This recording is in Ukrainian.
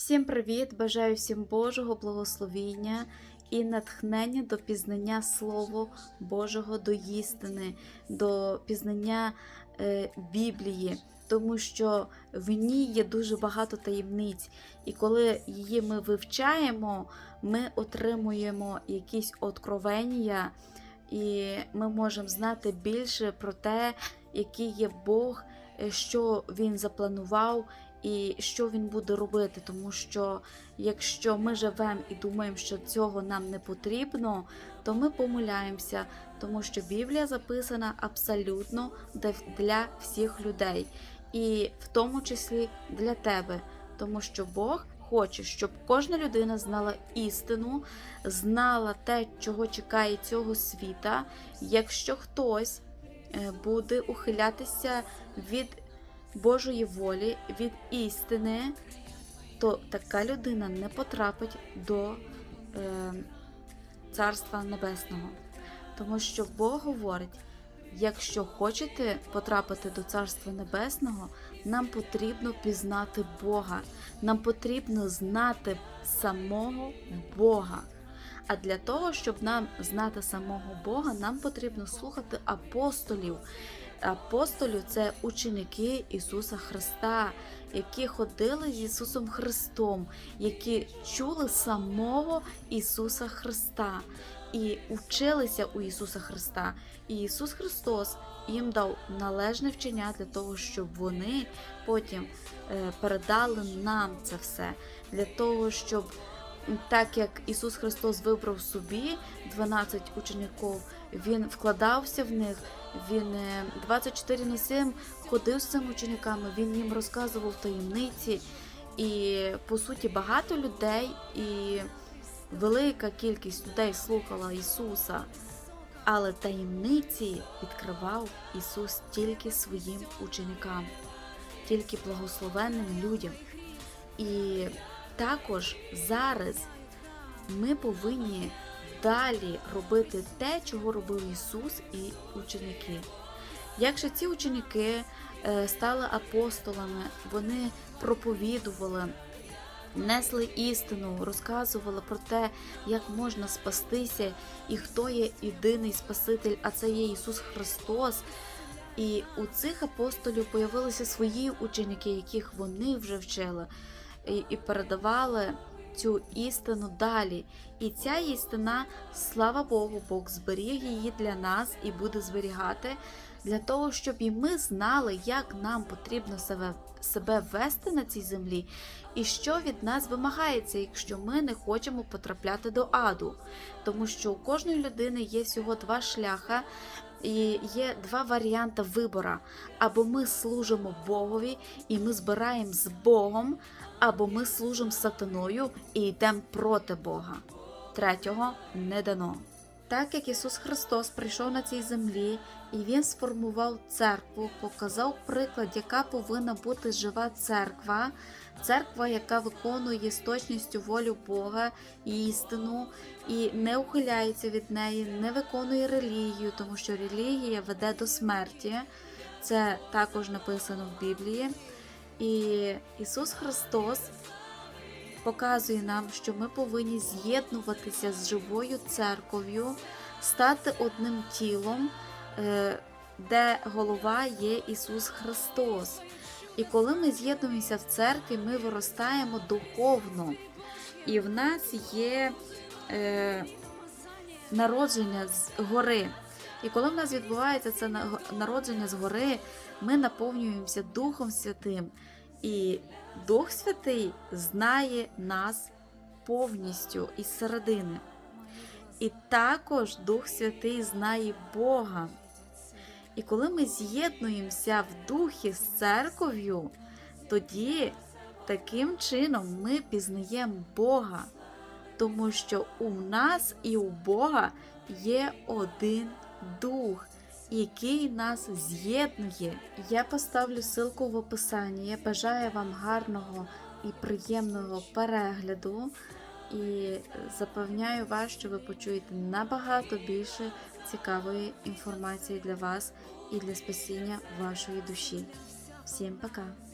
Всім привіт! Бажаю всім Божого благословіння і натхнення до пізнання Слова Божого до істини, до пізнання е, Біблії, тому що в ній є дуже багато таємниць, і коли її ми вивчаємо, ми отримуємо якісь откровення, і ми можемо знати більше про те, який є Бог, що Він запланував і що він буде робити. Тому що якщо ми живемо і думаємо, що цього нам не потрібно, то ми помиляємося, тому що Біблія записана абсолютно для всіх людей, і в тому числі для тебе, тому що Бог. Хоче, щоб кожна людина знала істину, знала те, чого чекає цього світа. Якщо хтось е, буде ухилятися від Божої волі, від істини, то така людина не потрапить до е, Царства Небесного. Тому що Бог говорить: якщо хочете потрапити до Царства Небесного, нам потрібно пізнати Бога, нам потрібно знати самого Бога. А для того, щоб нам знати самого Бога, нам потрібно слухати апостолів. Апостолів це ученики Ісуса Христа, які ходили з Ісусом Христом, які чули самого Ісуса Христа і вчилися у Ісуса Христа. І Ісус Христос їм дав належне вчення для того, щоб вони потім е, передали нам це все, для того, щоб так як Ісус Христос вибрав собі 12 учеників, Він вкладався в них, Він е, 24 на 7 ходив з цими учениками, Він їм розказував таємниці. І по суті багато людей і велика кількість людей слухала Ісуса. Але таємниці відкривав Ісус тільки своїм ученикам, тільки благословенним людям. І також зараз ми повинні далі робити те, чого робив Ісус і ученики. Якщо ці ученики е, стали апостолами, вони проповідували, несли істину, розказували про те, як можна спастися і хто є єдиний Спаситель, а це є Ісус Христос. І у цих апостолів появилися свої ученики, яких вони вже вчили і, передавали цю істину далі. І ця істина, слава Богу, Бог зберіг її для нас і буде зберігати для того, щоб і ми знали, як нам потрібно себе, себе вести на цій землі, і що від нас вимагається, якщо ми не хочемо потрапляти до аду. Тому що у кожної людини є всього два шляха. І є два варіанти вибору. Або ми служимо Богові і ми збираємо з Богом, або ми служимо сатаною і йдемо проти Бога. Третього не дано. Так як Ісус Христос прийшов на цій землі і Він сформував церкву, показав приклад, яка повинна бути жива церква, церква, яка виконує з точністю волю Бога і істину, і не ухиляється від неї, не виконує релігію, тому що релігія веде до смерті. Це також написано в Біблії. І Ісус Христос показує нам, що ми повинні з'єднуватися з живою церков'ю, стати одним тілом, е, де голова є Ісус Христос. І коли ми з'єднуємося в церкві, ми виростаємо духовно. І в нас є е, народження з гори. І коли в нас відбувається це на- народження з гори, ми наповнюємося Духом Святим. І Дух Святий знає нас повністю із середини. І також Дух Святий знає Бога. І коли ми з'єднуємося в духі з церков'ю, тоді таким чином ми пізнаємо Бога, тому що у нас і у Бога є один дух, який нас з'єднує. Я поставлю ссылку в описанні. Я бажаю вам гарного і приємного перегляду. І запевняю вас, що ви почуєте набагато більше цікавої інформації для вас і для спасіння вашої душі. Всім пока!